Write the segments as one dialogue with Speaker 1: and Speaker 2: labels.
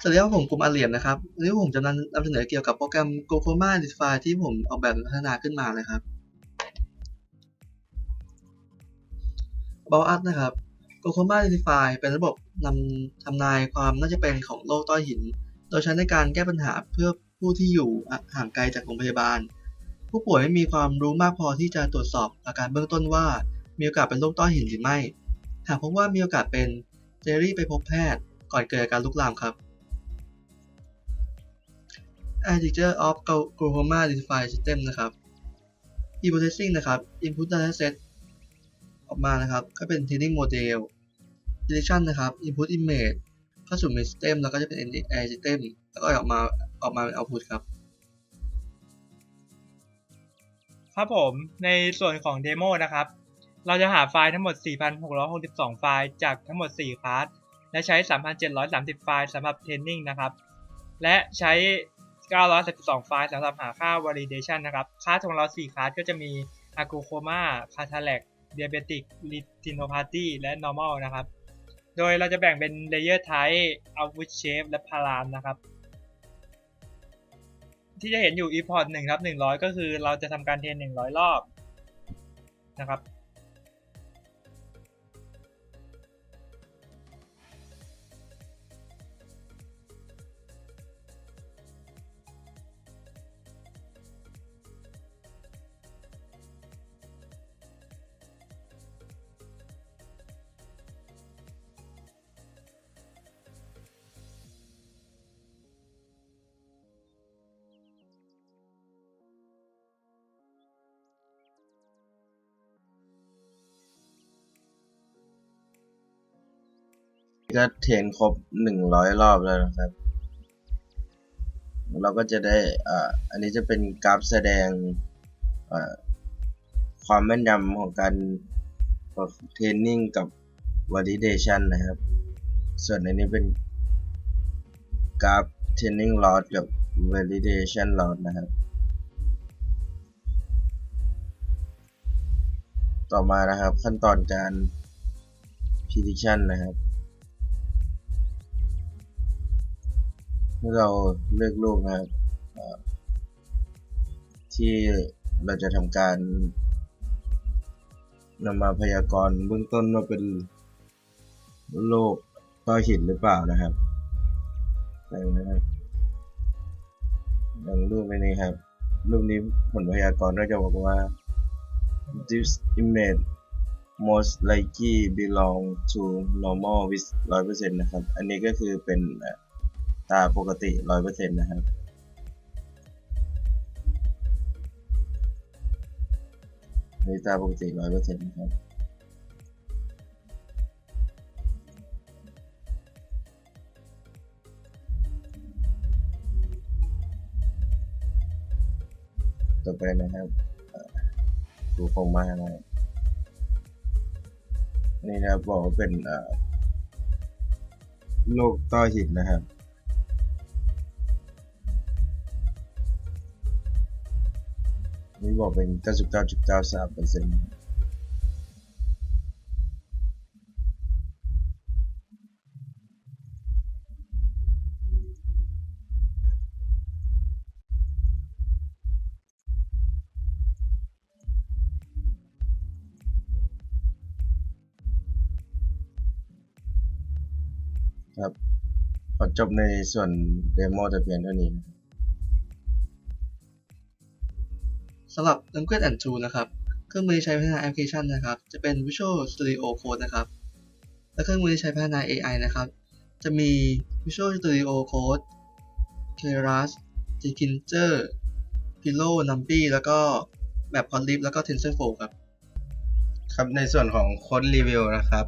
Speaker 1: สวัสดีครับผมกลุ่มอาเลียมนะครับวันนี้ผมจะนำนำเสนอเกี่ยวกับโปรแกรม g o c o m a d e f i ที่ผมออกแบบพัฒนาขึ้นมานะครับ b o u t นะครับ g o c o m a d e f i เป็นระบบนำทำนายความน่าจะเป็นของโรคต้อหิน โดยใช้ในการแก้ปัญหาเพื่อผู้ที่อยู่ห่างไกลจากโรงพยาบาล ผู้ป่วยไม่มีความรู้มากพอที่จะตรวจสอบอาการเบื้องต้นว่ามีโอกาสเป็นโรคต้อหินหรือไม่ หากพบว่ามีโอกาสเป็นเจรีไปพบแพทย์ก่อนเกิดอาการลุกลามครับ Architecture of Glaucoma Defined System นะครับ E-processing นะครับ Input Data Set ออกมานะครับ ก็เป็น Training Model Selection นะครับ Input Image เข้าสู่ Main System แล้วก็จะเป็น AI System แล้วก็ออกมาออกมาเป็น Output ครับ
Speaker 2: ครับผมในส่วนของเดโมนะครับ เราจะหาไฟล์ทั้งหมด 4,662 ไฟล์จากทั้งหมด 4 คลาสและใช้ 3,730 ไฟล์สำหรับเทรนนิ่งนะครับ และใช้ 912 ไฟล์สำหรับหาค่า validation นะครับ คลาสของเรา 4 คลาสก็จะมี a g o c o m a cataract diabetic retinopathy และ normal นะครับ โดยเราจะแบ่งเป็น layer type output shape และ param นะครับ ที่จะเห็นอยู่ import 1ครับ100 ก็คือเราจะทำการเทรน100 รอบนะครับ
Speaker 3: ก็เทรนครบหนึ่งร้อยรอบแล้วนะครับ เราก็จะได้อ่าอันนี้จะเป็นกราฟแสดงอ่าความแม่นยำของการเทรนนิ่งกับ validation นะครับ ส่วนอันนี้เป็นกราฟ training loss กับ validation loss นะครับ ต่อมานะครับขั้นตอนการ prediction นะครับ มื่อเราเลือกรูปนะครับที่เราจะทำการนำมาพยากรณ์เบื้องต้นว่าเป็นโรคต้อหินหรือเปล่านะครับใส่นะครับอย่างรูปนี้ครับ รูปนี้ผลพยากรณ์ก็จะบอกว่า this image most likely belong to normal with 100%นะครับ อันนี้ก็คือเป็น ตาปกติร้อยเปอร์เซ็นต์นะครับ เลตาปกติร้อยเปอร์เซ็นต์นะครับ ต่อไปนะครับดูคงมาานะครับนี่นะครับบอกว่าเป็นโรคต้อหินนะครับ นี่บอกเป็น 99.93%ครับขอจบในส่วนเดโมแต่เพียงเท่านี้
Speaker 1: สำหรับ Language and Tool นะครับ เครื่องมือใช้พัฒนาแอปพลิเคชันนะครับ จะเป็น Visual Studio Code นะครับ และเครื่องมือใช้พัฒนา AI นะครับ จะมี Visual Studio Code Keras Tkinter Pillow Numpy แล้วก็ Matplotlib แล้วก็ TensorFlow ครับ
Speaker 3: ครับ ในส่วนของโค้ดรีวิวนะครับ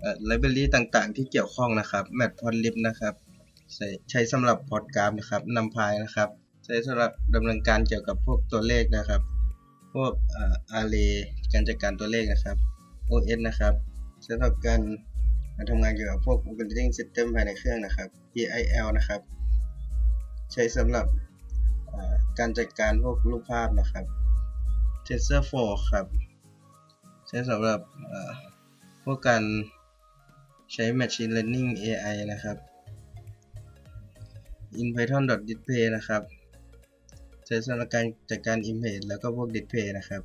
Speaker 3: เอ่อไลบรารีต่างๆ ที่เกี่ยวข้องนะครับ Matplotlib นะครับ ใช้สำหรับพอดกราฟนะครับ NumPy นะครับ ใช้สำหรับดำเนินการเกี่ยวกับพวกตัวเลขนะครับ พวกอ่อ array การจัดการตัวเลขนะครับ OS นะครับใช้สำหรับการการทำงานเกี่ยวกับพวก operating system ภายในเครื่องนะครับ PIL นะครับ ใช้สำหรับการจัดการพวกรูปภาพนะครับ TensorFlow ครับ ใช้สำหรับอ่อพวกการใช้ Machine Learning AI นะครับ in python.display นะครับ ใช้สำหรับการจัดการ image แล้วก็พวก display นะครับ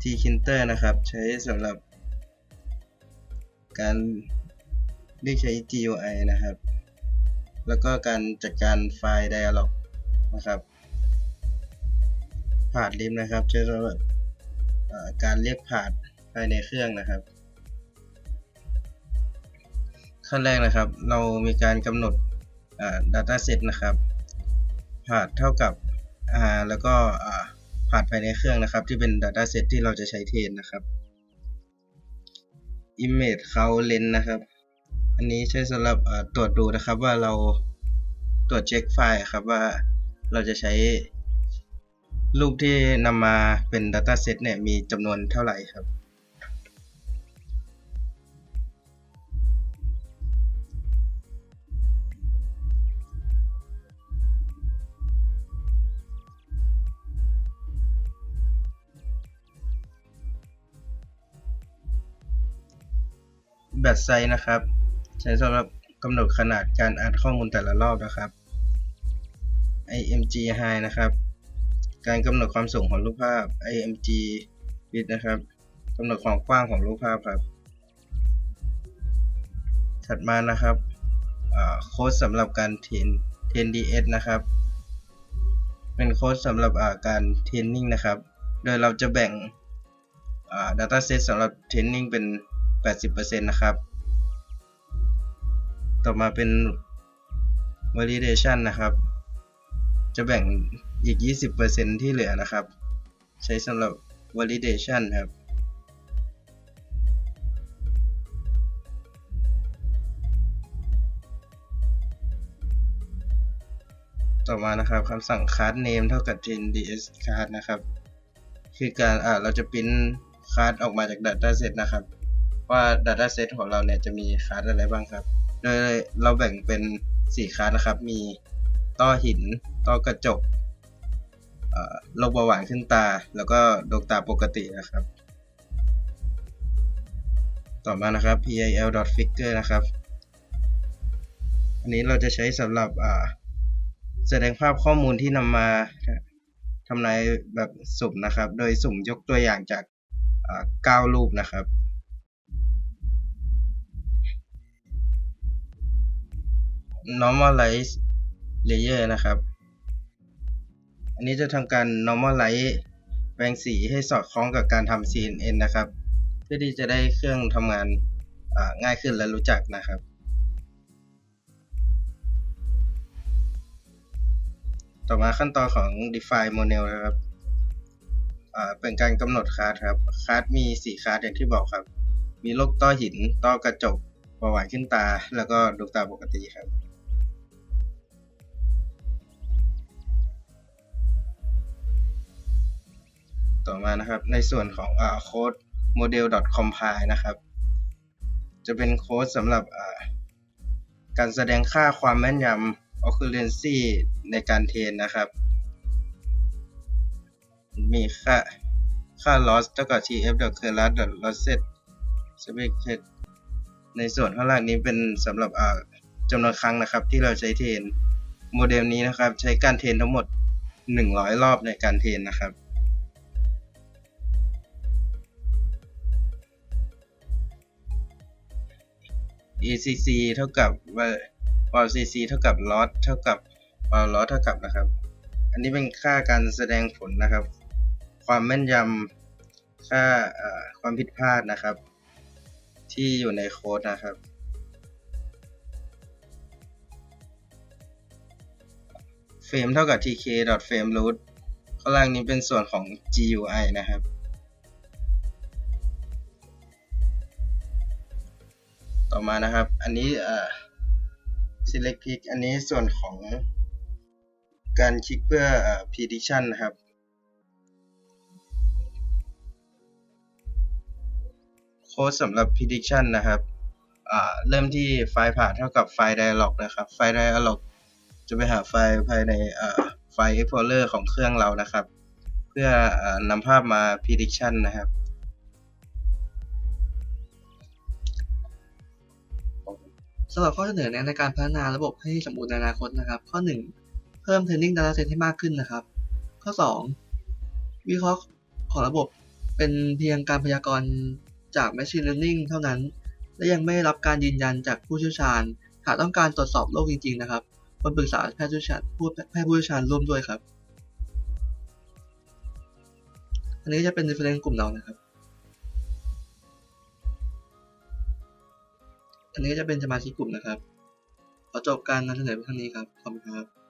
Speaker 3: tkinter นะครับ ใช้สำหรับ การเรียกใช้ GUI นะครับ แล้วก็การจัดการไฟล์ dialog นะครับผ่าดลิมนะครับ ใช้สำหรับการเรียกผ่าดภายในเครื่องนะครับ ขั้นแรกนะครับ เรามีการกำหนด data set นะครับ ผาดเท่ากับ r แล้วก็อ่าผาดภายในเครื่องนะครับ ที่เป็น data set ที่เราจะใช้เทรนนะครับ image count length นะครับ อันนี้ใช้สำหรับตรวจดูนะครับว่าเราตรวจเช็คไฟล์ครับว่าเราจะใช้รูปที่นำมาเป็น data set เนี่ยมีจำนวนเท่าไหร่ครับ แบตไซส์นะครับ ใช้สำหรับกำหนดขนาดการอ่านข้อมูลแต่ละรอบนะครับ img high นะครับ การกำหนดความสูงของรูปภาพ img width นะครับกำหนดความกว้างของรูปภาพครับ ถัดมานะครับโค้ดสำหรับการเทรนเทรน ds นะครับ เป็นโค้ดสำหรับาการเทรนนิ่งนะครับ โดยเราจะแบ่ง dataset สำหรับเทรนนิ่งเป็น 80%นะครับ ต่อมาเป็น validation นะครับ จะแบ่งอีก 20%ที่เหลือนะครับ ใช้สำหรับ validation ครับต่อมานะครับคำสั่ง card name เท่ากับ gen ds card นะครับ คือการอ่าเราจะปริ้นคาร์ดออกมาจาก dataset นะครับ ว่า dataset ของเราเนี่ยจะมีคาร์ดอะไรบ้างครับ โดยเราแบ่งเป็น 4คาร์ดนะครับ มีต้อหิน ต้อกระจกโรคเบาหวานขึ้นตา แล้วก็ดวงตาปกตินะครับ ต่อมานะครับ pil.figure นะครับ อันนี้เราจะใช้สำหรับแสดงภาพข้อมูลที่นำมาทำนายแบบสุ่มนะครับ โดยสุ่มยกตัวอย่างจากอ่า9รูปนะครับ normalize layer นะครับ อันนี้จะทำการ normalize แปลงสีให้สอดคล้องกับการทำ CNN นะครับ เพื่อที่จะได้เครื่องทำงานง่ายขึ้นและรู้จักนะครับ ต่อมาขั้นตอนของ define model นะครับเป็นการกำหนดคลาสครับคลาสมี 4คลาสอย่างที่บอกครับ มีโรคต้อหิน ต้อกระจกเบาหวานขึ้นตา แล้วก็ดวงตาปกติครับ ต่อมานะครับ ในส่วนของโค้ด model.compile นะครับ จะเป็นโค้ดสำหรับการแสดงค่าความแม่นยำ accuracy ในการเทรนนะครับ มีค่าค่า loss เท่ากับ tf current losses p e c t ในส่วนข้างล่างนี้เป็นสำหรับจำนวนครั้งนะครับที่เราใช้เทรนโมเดลนี้นะครับ ใช้การเทรนทั้งหมด 100 รอบในการเทรนนะครับ ECC เท่ากับ VALCC เท่ากับ loss เท่ากับ VAL loss เท่ากับนะครับ อันนี้เป็นค่าการแสดงผลนะครับ ความแม่นยำค่าความผิดพลาดนะครับ ที่อยู่ในโค้ดนะครับเฟรมเท่ากับ tk frame root ข้างล่างนี้เป็นส่วนของ GUI นะครับ ต่อมานะครับ อันนี้เอ่อ select pick อันนี้ส่วนของการคลิกเพื่อ prediction นะครับ โค้ดสำหรับ prediction นะครับเริ่มที่ไฟล์ผ่าเท่ากับไฟล์ dialog นะครับ ไฟล์ dialog จะไปหาไฟล์ภายในไฟล์ explorer ของเครื่องเรานะครับ เพื่ออนำภาพมา prediction นะครับ
Speaker 1: สำหรับข้อเสนอแนะในการพัฒนาระบบให้สมบูรณ์ในอนาคตนะครับ ข้อ 1 เพิ่ม Training Data Set ให้มากขึ้นนะครับ ข้อ 2 วิเคราะห์ของระบบเป็นเพียงการพยากรณ์จาก Machine Learning เท่านั้น และยังไม่ได้รับการยืนยันจากผู้เชี่ยวชาญ หากต้องการตรวจสอบโรคจริง ๆ นะครับควรปรึกษาแพทย์ผู้เชี่ยวชาญผู้แพทย์ผู้เชี่ยวชาญร่วมด้วยครับ อันนี้จะเป็น reference กลุ่มเรานะครับ อันนี้ก็จะเป็นสมาชิกกลุ่มนะครับ ขอจบการนำเสนอเพียงเท่านี้ครับ ขอบคุณครับ